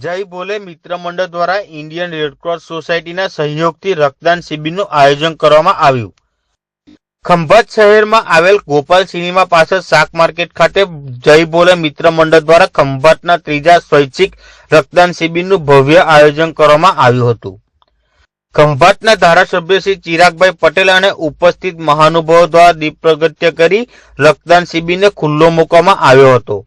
જય બોલે મિત્ર મંડળ દ્વારા ઇન્ડિયન રેડક્રોસ સોસાયટીના સહયોગથી રક્તદાન શિબિરનું આયોજન કરવામાં આવ્યું. ખંભાત શહેરમાં આવેલ ગોપાલ સિનેમા પાસે શાક માર્કેટ ખાતે જય બોલે મિત્ર મંડળ દ્વારા ખંભાતના ત્રીજા સ્વૈચ્છિક રક્તદાન શિબિરનું ભવ્ય આયોજન કરવામાં આવ્યું હતું. ખંભાતના ધારાસભ્ય શ્રી ચિરાગભાઈ પટેલ અને ઉપસ્થિત મહાનુભાવો દ્વારા દીપ પ્રગટ્ય કરી રક્તદાન શિબિરને ખુલ્લો મૂકવામાં આવ્યો હતો.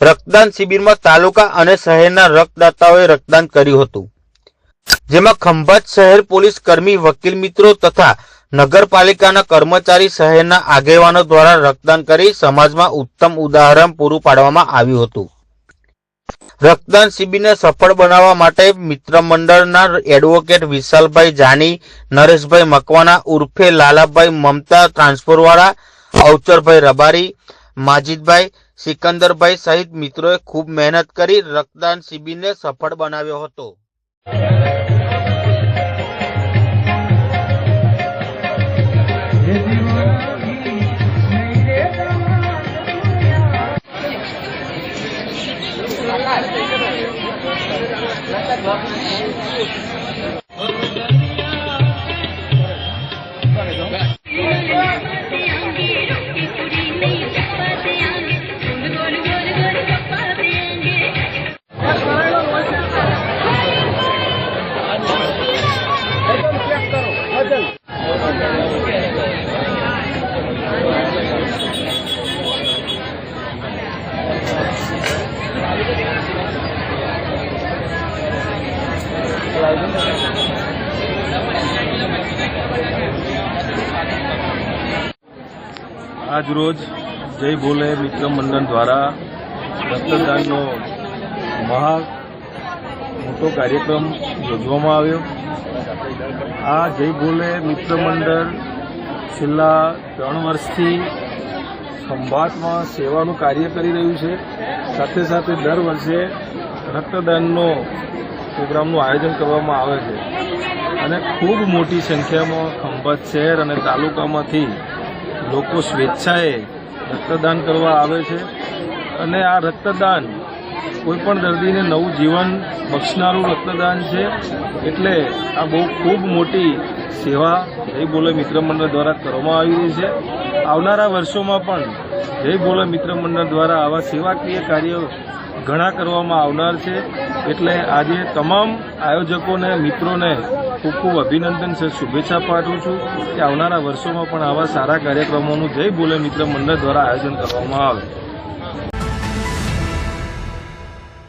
રક્તદાન શિબિરમાં તાલુકા અને શહેરના રક્તદાતાઓએ રક્તદાન કર્યું હતું. જેમાં ખંભાત શહેર પોલીસ કર્મી, વકીલ મિત્રો તથા નગરપાલિકાના કર્મચારી શહેરના આગેવાનો દ્વારા રક્તદાન કરી સમાજમાં ઉત્તમ ઉદાહરણ પૂરું પાડવામાં આવ્યું હતું. રક્તદાન શિબિરને સફળ બનાવવા માટે મિત્ર મંડળના એડવોકેટ વિશાલભાઈ જાની, નરેશભાઈ મકવાના ઉર્ફે લાલાભાઈ મમતા, ટ્રાન્સફરવાળા, અવચરભાઈ રબારી, માજીદભાઈ સિકંદરભાઈ સહિત મિત્રોએ ખૂબ મહેનત કરી રક્તદાન શિબિરને સફળ બનાવ્યો હતો. આજ રોજ જય ભોલે મિત્ર મંડળ દ્વારા રક્તદાનનો મહા મોટો કાર્યક્રમ યોજવામાં આવ્યો. આ જય ભોલે મિત્ર મંડળ છેલ્લા ત્રણ વર્ષથી ખંભાતમાં સેવાનું કાર્ય કરી રહ્યું છે. સાથે સાથે દર વર્ષે રક્તદાનનો પ્રોગ્રામનું આયોજન કરવામાં આવે છે. અને ખૂબ મોટી સંખ્યામાં ખંભાત શહેર અને તાલુકામાંથી લોકો સ્વેચ્છાએ રક્તદાન કરવા આવે છે. અને આ રક્તદાન કોઈપણ દર્દીને નવું જીવન બક્ષનારું રક્તદાન છે. એટલે આ બહુ ખૂબ મોટી સેવા જય બોલે મિત્ર મંડળ દ્વારા કરવામાં આવી રહી છે. આવનારા વર્ષોમાં પણ જય બોલે મિત્ર મંડળ દ્વારા આવા સેવાકીય કાર્યો ઘણા કરવામાં આવનાર છે. એટલે આજે તમામ આયોજકોને, મિત્રોને ખૂબ ખૂબ અભિનંદન છે શુભેચ્છા પાઠવું છું કે આવનારા વર્ષોમાં પણ આવા સારા કાર્યક્રમોનું જય બોલે મિત્ર મંડળ દ્વારા આયોજન કરવામાં આવે.